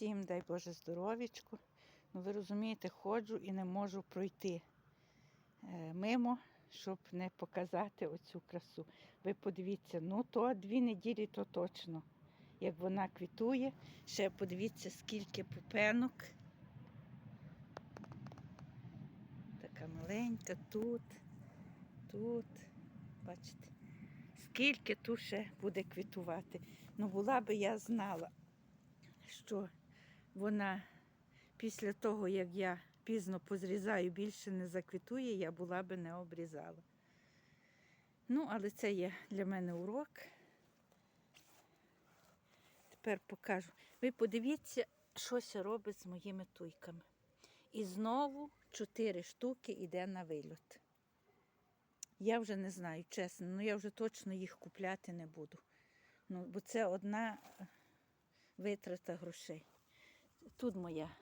всім, дай Боже здоров'ячку. Ну, ви розумієте, ходжу і не можу пройти е, мимо, щоб не показати оцю красу. Ви подивіться, ну то дві неділі, то точно. Як вона квітує, ще подивіться, скільки пупенок. Така маленька тут, тут. Бачите, скільки тут ще буде квітувати. Ну, була би я знала, що вона після того, як я пізно позрізаю, більше не заквітує, я була би не обрізала. Ну, але це є для мене урок. Тепер покажу. Ви подивіться, що це робить з моїми туйками. І знову чотири штуки йде на вильот. Я вже не знаю, чесно, ну я вже точно їх купляти не буду. Ну, бо це одна витрата грошей. Тут моя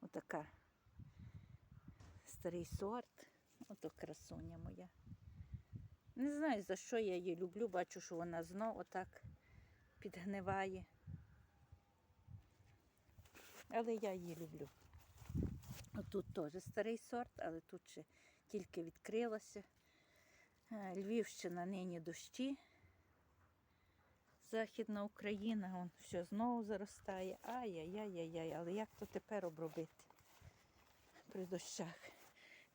отака старий сорт, ото красуня моя. Не знаю, за що я її люблю, бачу, що вона знов отак підгниває. Але я її люблю. Отут теж старий сорт, але тут ще тільки відкрилося. Е, Львівщина нині дощі. Західна Україна, он все знову заростає. Ай-яй-яй-яй, але як то тепер обробити при дощах?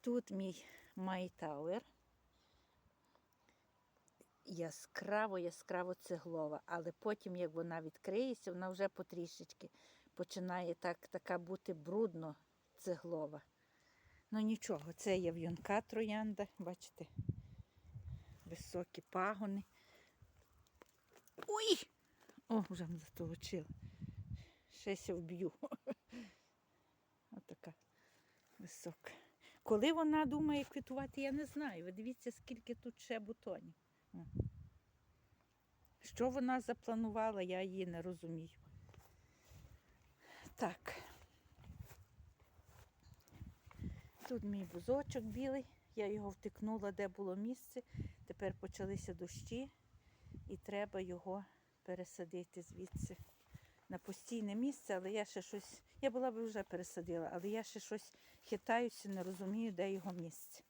Тут мій Майтауер. Яскраво, яскраво цеглова, але потім, як вона відкриється, вона вже потрішечки починає так, така бути брудно цеглова. Ну нічого, це є в'юнка троянда, бачите, високі пагони. Ой! О, вже мене затолочила. Щось я вб'ю. Отака висока. Коли вона думає квітувати, я не знаю. Ви дивіться, скільки тут ще бутонів. Що вона запланувала, я її не розумію. Так. Тут мій бузочок білий. Я його втикнула, де було місце. Тепер почалися дощі і треба його пересадити звідси на постійне місце, але я ще щось, я була б вже пересадила, але я ще щось хитаюся, не розумію, де його місце.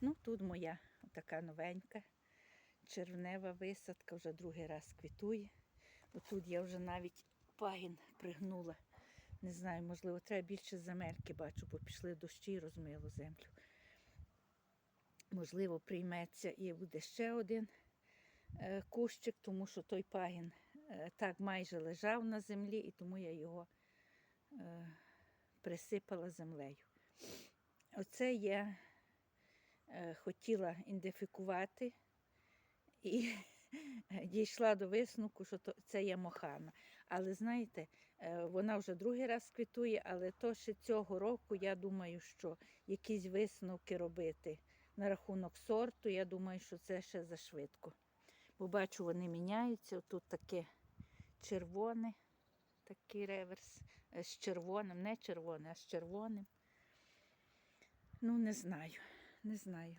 Ну, тут моя така новенька червнева висадка, вже другий раз квітує. Отут я вже навіть пагін пригнула. Не знаю, можливо, треба більше земельки бачу, бо пішли дощі і розмило землю. Можливо, прийметься і буде ще один кущик, тому що той пагін е, так майже лежав на землі, і тому я його е, присипала землею. Оце я е, хотіла ідентифікувати і дійшла до висновку, що це є мохана. Але знаєте, е, вона вже другий раз квітує, але то ще цього року я думаю, що якісь висновки робити на рахунок сорту, я думаю, що це ще зашвидко. Бо бачу, вони міняються. Тут таке червоне, такий реверс е, з червоним, не червоне, а з червоним. Ну, не знаю, не знаю.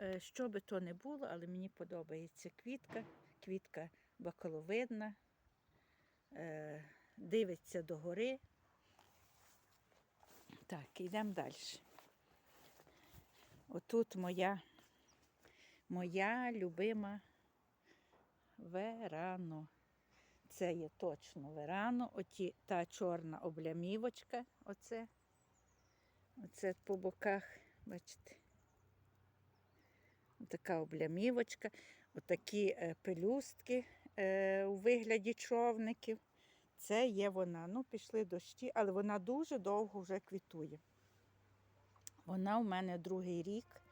Е, Що би то не було, але мені подобається квітка. Квітка бакаловидна, е, дивиться догори. Так, йдемо далі. Отут моя, моя любима верано. Це є точно верано. Оті та чорна облямівочка. Оце. Оце по боках, бачите. Така облямівочка, отакі е, пелюстки е, у вигляді човників. Це є вона. Ну, пішли дощі, але вона дуже довго вже квітує. Вона у мене другий рік.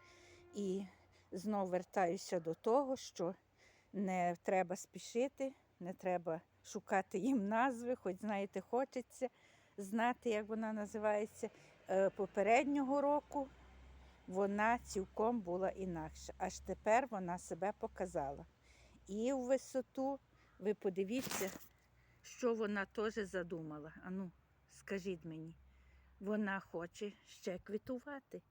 І знову вертаюся до того, що не треба спішити, не треба шукати їм назви, хоч, знаєте, хочеться знати, як вона називається. Е, Попереднього року вона цілком була інакша. Аж тепер вона себе показала. І в висоту, ви подивіться, що вона теж задумала. Ану, скажіть мені, вона хоче ще квітувати.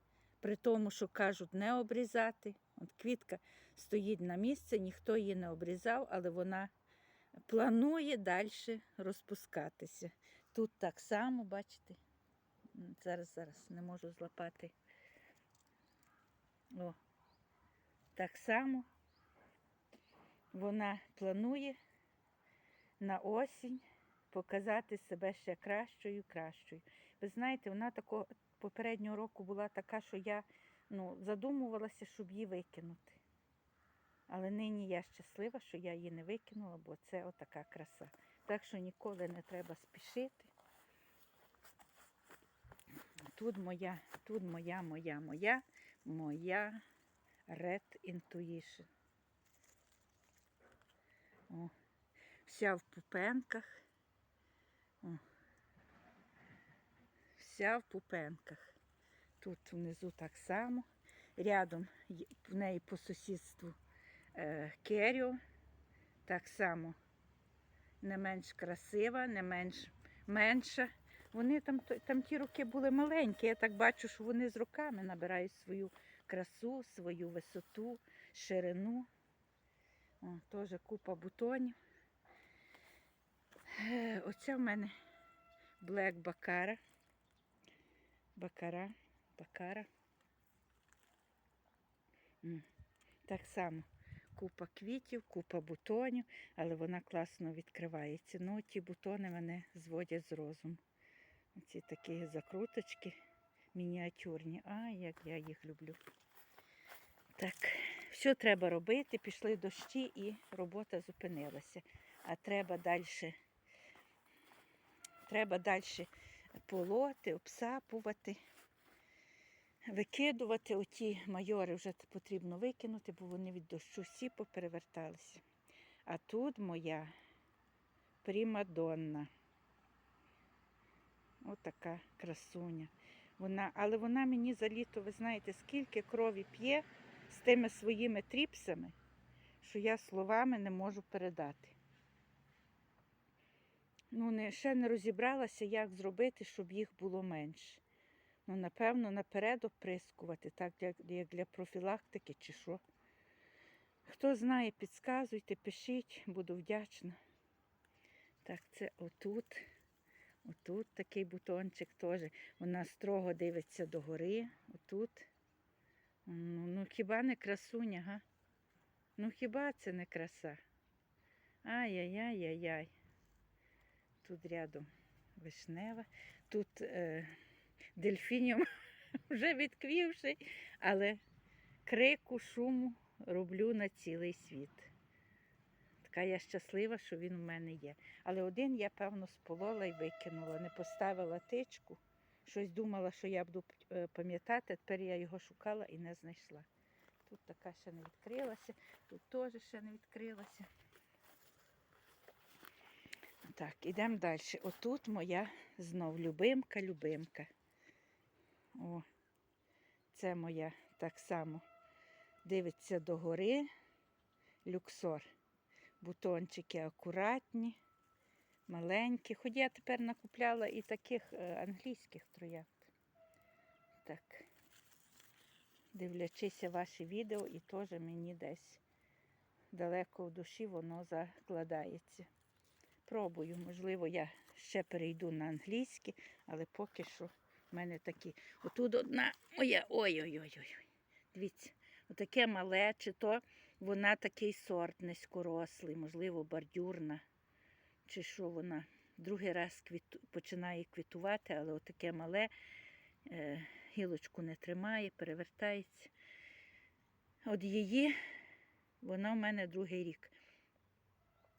При тому, що кажуть, не обрізати. От квітка стоїть на місці, ніхто її не обрізав, але вона планує далі розпускатися. Тут так само, бачите, зараз, зараз не можу злапати. О, так само вона планує на осінь показати себе ще кращою, кращою. Ви знаєте, вона такого попереднього року була така, що я ну, задумувалася, щоб її викинути. Але нині я щаслива, що я її не викинула, бо це отака краса. Так що ніколи не треба спішити. Тут моя, тут моя, моя, моя, моя Red Intuition. О, вся в пупенках. О, вся в пупенках. Тут внизу так само. Рядом в неї по сусідству е, Керіо. Так само не менш красива, не менш менша. Вони там, там ті роки були маленькі. Я так бачу, що вони з роками набирають свою красу, свою висоту, ширину. О, теж купа бутонів. Е, Оце в мене Black Бакара. Бакара, бакара. Так само купа квітів, купа бутонів, але вона класно відкривається. Ну, ті бутони мене зводять з розуму. Ці такі закруточки мініатюрні. А, як я їх люблю. Так, все треба робити. Пішли дощі і робота зупинилася. А треба далі. Треба далі полоти, обсапувати, викидувати. Оті майори вже потрібно викинути, бо вони від дощу всі попереверталися. А тут моя примадонна. Отака красуня. Вона, але вона мені за літо, ви знаєте, скільки крові п'є з тими своїми тріпсами, що я словами не можу передати. Ну, не, ще не розібралася, як зробити, щоб їх було менше. Ну, напевно, наперед оприскувати, так як, як для профілактики чи що. Хто знає, підказуйте, пишіть, буду вдячна. Так, це отут. Отут такий бутончик теж. Вона строго дивиться догори. Отут. Ну, ну хіба не красуня, га? Ну хіба це не краса? Ай-яй-яй-яй-яй. Тут рядом вишнева, тут е, дельфініум вже відквівший, але крику, шуму роблю на цілий світ. Така я щаслива, що він у мене є. Але один я, певно, сполола і викинула, не поставила тичку. Щось думала, що я буду е, пам'ятати, тепер я його шукала і не знайшла. Тут така ще не відкрилася, тут теж ще не відкрилася. Так, ідемо далі. Отут моя знов любимка, любимка. О, це моя так само дивиться догори. Люксор. Бутончики акуратні, маленькі. Хоч я тепер накупляла і таких е, англійських троянд. Так, дивлячися ваші відео, і теж мені десь далеко в душі воно закладається. Пробую, можливо, я ще перейду на англійські, але поки що в мене такі. Отут одна. Ой-ой-ой. Дивіться, отаке мале, чи то вона такий сорт низькорослий, можливо, бордюрна, чи що вона. Другий раз квіту, починає квітувати, але отаке мале, е, гілочку не тримає, перевертається. От її, вона в мене другий рік.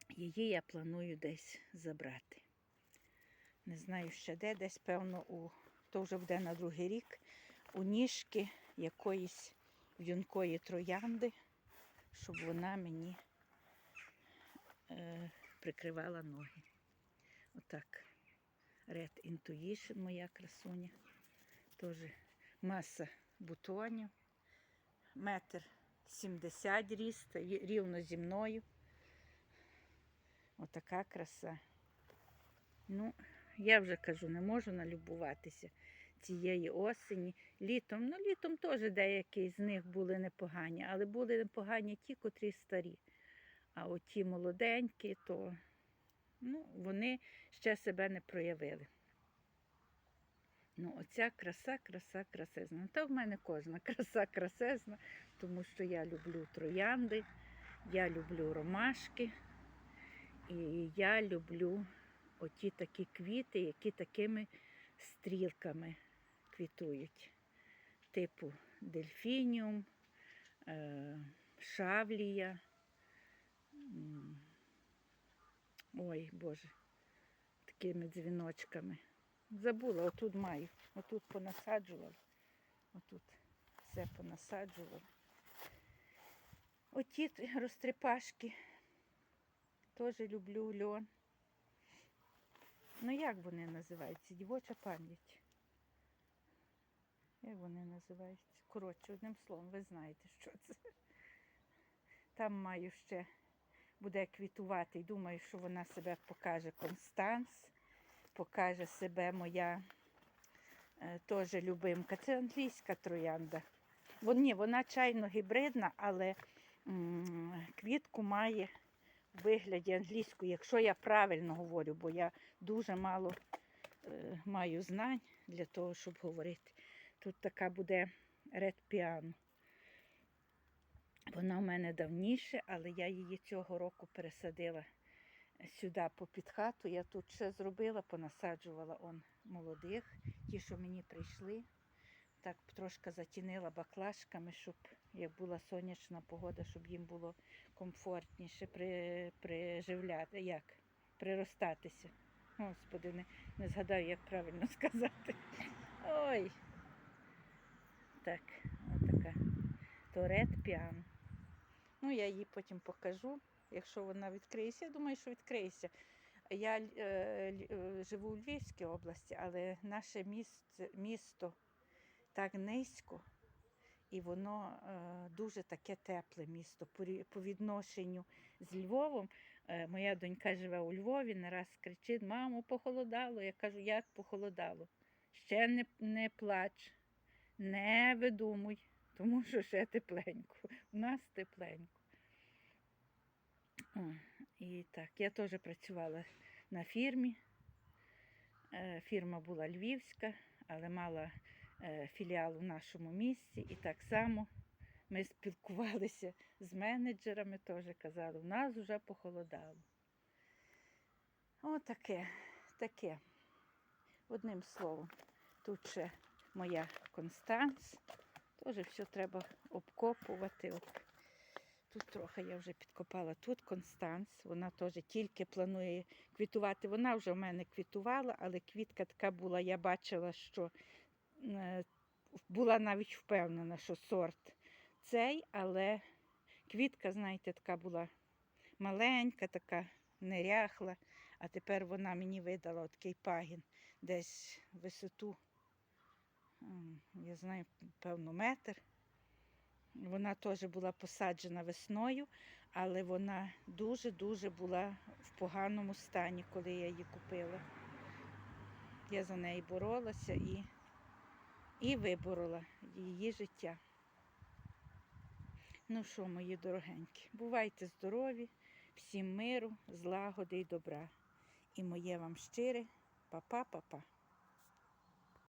Її я планую десь забрати. Не знаю ще де, десь, певно, у, то вже буде на другий рік, у ніжки якоїсь в'юнкої троянди, щоб вона мені е, прикривала ноги. Отак. Red Intuition, моя красуня. Теж маса бутонів. Метр сімдесят ріст, рівно зі мною. Отака краса. Ну, я вже кажу, не можу налюбуватися цієї осені. Літом, ну літом теж деякі з них були непогані, але були непогані ті, котрі старі. А оті молоденькі, то Ну, вони ще себе не проявили. Ну, оця краса, краса, красезна. Та в мене кожна краса красезна, тому що я люблю троянди, я люблю ромашки, і я люблю оті такі квіти, які такими стрілками квітують. Типу дельфініум, е, шавлія. Ой, Боже, такими дзвіночками. Забула, отут маю. Отут понасаджувала. Отут все понасаджувала. Оті розтрепашки. Теж люблю льон. Ну як вони називаються? Дівоча пам'ять. Як вони називаються? Коротше, одним словом, ви знаєте, що це. Там маю ще, буде квітувати і думаю, що вона себе покаже Констанс, покаже себе моя е, теж любимка. Це англійська троянда. Вон, ні, вона чайно гібридна, але м, квітку має вигляді англійської, якщо я правильно говорю, бо я дуже мало е, маю знань для того, щоб говорити. Тут така буде Red Piano. Вона в мене давніше, але я її цього року пересадила сюди попід хату. Я тут ще зробила, понасаджувала он молодих, ті, що мені прийшли. Так трошки затінила баклажками, щоб як була сонячна погода, щоб їм було комфортніше при, приживляти, як приростатися. Господи, не, не згадаю, як правильно сказати. Ой. Так, отака. Торет піан. Ну, я її потім покажу, якщо вона відкриється. Я думаю, що відкриється. Я е, е, живу у Львівській області, але наше місце, місто так низько, і воно е, дуже таке тепле місто. По, відношенню з Львовом. Е, моя донька живе у Львові, не раз кричить: мамо, похолодало. Я кажу, як похолодало? Ще не, не плач, не видумуй, тому що ще тепленько. У нас тепленько. І так, я теж працювала на фірмі. Е, Фірма була львівська, але мала філіал у нашому місті. І так само ми спілкувалися з менеджерами, теж казали, у нас вже похолодало. О, таке. Одним словом, тут ще моя Констанс. Теж все треба обкопувати. Об... Тут трохи я вже підкопала. Тут Констанс, вона теж тільки планує квітувати. Вона вже в мене квітувала, але квітка така була, я бачила, що е, була навіть впевнена, що сорт цей, але квітка, знаєте, така була маленька, така неряхла, а тепер вона мені видала такий пагін десь висоту, я знаю, певно, метр. Вона теж була посаджена весною, але вона дуже-дуже була в поганому стані, коли я її купила. Я за неї боролася і, і виборола її життя. Ну що, мої дорогенькі, бувайте здорові, всім миру, злагоди і добра. І моє вам щире па-па-па-па.